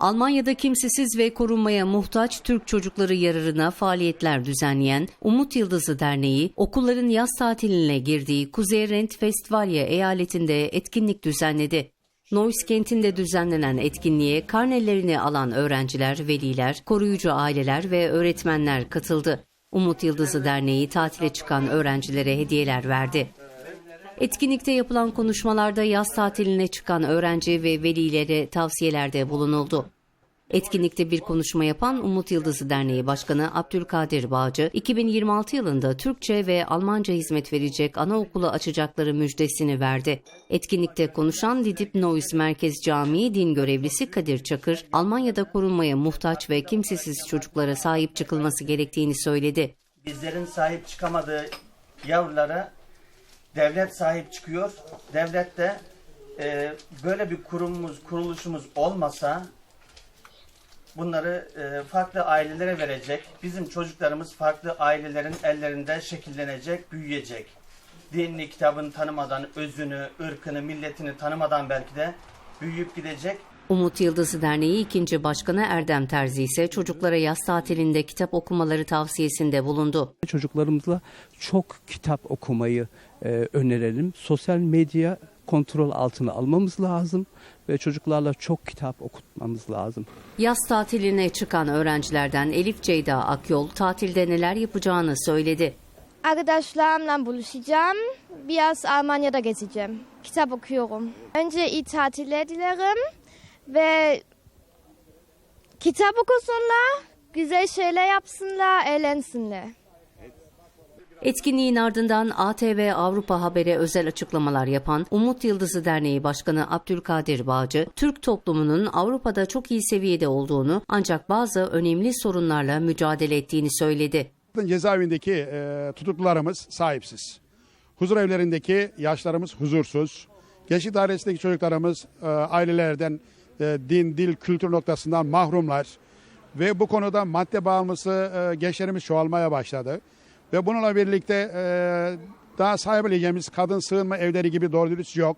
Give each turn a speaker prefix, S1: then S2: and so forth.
S1: Almanya'da kimsesiz ve korunmaya muhtaç Türk çocukları yararına faaliyetler düzenleyen Umut Yıldızı Derneği, okulların yaz tatiline girdiği Kuzey Rent Festivalya eyaletinde etkinlik düzenledi. Neuss kentinde düzenlenen etkinliğe karnelerini alan öğrenciler, veliler, koruyucu aileler ve öğretmenler katıldı. Umut Yıldızı Derneği tatile çıkan öğrencilere hediyeler verdi. Etkinlikte yapılan konuşmalarda yaz tatiline çıkan öğrenci ve velilere tavsiyelerde bulunuldu. Etkinlikte bir konuşma yapan Umut Yıldızı Derneği Başkanı Abdülkadir Bağcı, 2026 yılında Türkçe ve Almanca hizmet verecek anaokulu açacakları müjdesini verdi. Etkinlikte konuşan Didip Neuss Merkez Camii din görevlisi Kadir Çakır, Almanya'da korunmaya muhtaç ve kimsesiz çocuklara sahip çıkılması gerektiğini söyledi.
S2: Bizlerin sahip çıkamadığı yavrulara devlet sahip çıkıyor. Devlet de e, böyle bir kurumumuz, kuruluşumuz olmasa bunları e, farklı ailelere verecek. Bizim çocuklarımız farklı ailelerin ellerinde şekillenecek, büyüyecek. Dinini, kitabını tanımadan, özünü, ırkını, milletini tanımadan belki de büyüyüp gidecek.
S1: Umut Yıldızı Derneği 2. Başkanı Erdem Terzi ise çocuklara yaz tatilinde kitap okumaları tavsiyesinde bulundu.
S3: Çocuklarımızla çok kitap okumayı e, önerelim. Sosyal medya kontrol altına almamız lazım ve çocuklarla çok kitap okutmamız lazım.
S1: Yaz tatiline çıkan öğrencilerden Elif Ceyda Akyol tatilde neler yapacağını söyledi.
S4: Arkadaşlarımla buluşacağım. Biraz Almanya'da gezeceğim. Kitap okuyorum. Önce iyi tatiller dilerim ve kitap okusunlar, güzel şeyler yapsınlar, eğlensinler.
S1: Etkinliğin ardından ATV Avrupa Haber'e özel açıklamalar yapan Umut Yıldızı Derneği Başkanı Abdülkadir Bağcı, Türk toplumunun Avrupa'da çok iyi seviyede olduğunu ancak bazı önemli sorunlarla mücadele ettiğini söyledi.
S5: Cezaevindeki e, tutuklularımız sahipsiz. Huzur evlerindeki yaşlarımız huzursuz. Gençlik dairesindeki çocuklarımız e, ailelerden e, din, dil, kültür noktasından mahrumlar. Ve bu konuda madde bağımlısı e, gençlerimiz çoğalmaya başladı. Ve bununla birlikte e, daha sahipleyeceğimiz kadın sığınma evleri gibi doğru dürüst yok.